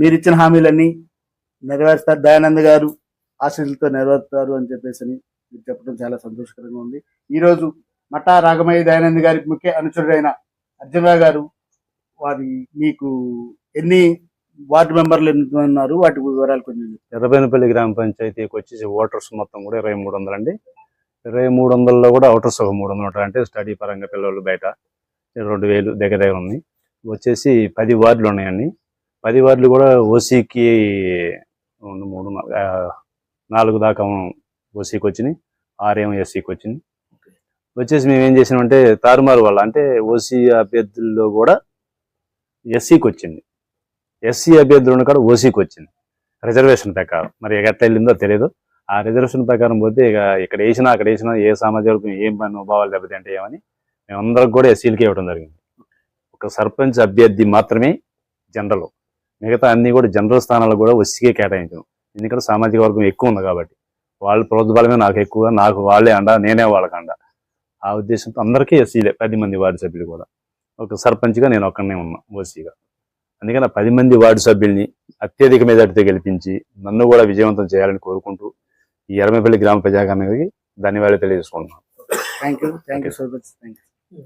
మీరు ఇచ్చిన హామీలన్నీ నెరవేరుస్తారు. దయానంద్ గారు ఆశీస్సులతో నెరవేరుతారు అని చెప్పేసి అని మీరు చెప్పడం చాలా సంతోషకరంగా ఉంది. ఈ రోజు మఠా రాగమయ్య దయానంద్ గారి ముఖ్య అనుచరుడైన అర్జునరావు గారు వారి మీకు ఎన్ని వార్డు మెంబర్లు ఉన్నారు? వాటి వివరాలు కొంచెం. ఎర్రబైనపల్లి గ్రామ పంచాయతీకి వచ్చేసి ఓటర్స్ మొత్తం కూడా ఇరవై మూడు వందలు అండి. ఇరవై మూడు వందల్లో కూడా అవుటర్స్ ఒక మూడు వందలు ఉంటారు అంటే స్టడీ పరంగా పిల్లలు బయట రెండు వేలు దగ్గర దగ్గర ఉంది. వచ్చేసి పది వార్డులు ఉన్నాయండి. పది వార్డులు కూడా ఓసీకి రెండు మూడు నాలుగు, దాకా ఓసీకి వచ్చినాయి ఆరేమో ఎస్సీకి వచ్చింది వచ్చేసి మేము ఏం చేసినామంటే తారుమారు వల్ల అంటే ఓసీ అభ్యర్థుల్లో కూడా ఎస్సీకి వచ్చింది. ఎస్సీ అభ్యర్థులను కూడా ఓసీకి వచ్చింది. రిజర్వేషన్ ప్రకారం. మరి ఎట్లా వెళ్ళిందో తెలియదు ఆ రిజర్వేషన్ ప్రకారం పోతే ఇక ఇక్కడ వేసినా అక్కడ వేసినా ఏ సామాజిక వర్గం ఏం అనుభవాలు దెబ్బతింటే ఏమని మేమందరికి కూడా ఎస్సీలకే ఇవ్వడం జరిగింది. ఒక సర్పంచ్ అభ్యర్థి మాత్రమే జనరల్. మిగతా అన్ని కూడా జనరల్ స్థానాలు కూడా ఎస్సీకే కేటాయించాం. ఎందుకంటే సామాజిక వర్గం ఎక్కువ ఉంది కాబట్టి. వాళ్ళ ప్రోద్బలమే నాకు ఎక్కువ నాకు వాళ్ళే అండ నేనే వాళ్ళకి అండ. ఆ ఉద్దేశంతో అందరికీ ఎస్సీలే పది మంది వార్డు సభ్యులు కూడా. ఒక సర్పంచ్గా నేను ఒక్కనే ఉన్నా ఓసీగా అందుకని పది మంది వార్డు సభ్యుల్ని అత్యధిక మెజార్టీతో గెలిపించి నన్ను కూడా విజయవంతం చేయాలని కోరుకుంటూ ఈ ఎర్రమపల్లి గ్రామ ప్రజాగానికి ధన్యవాదాలు తెలియజేసుకుంటున్నాను. Thank you thank you so much thank you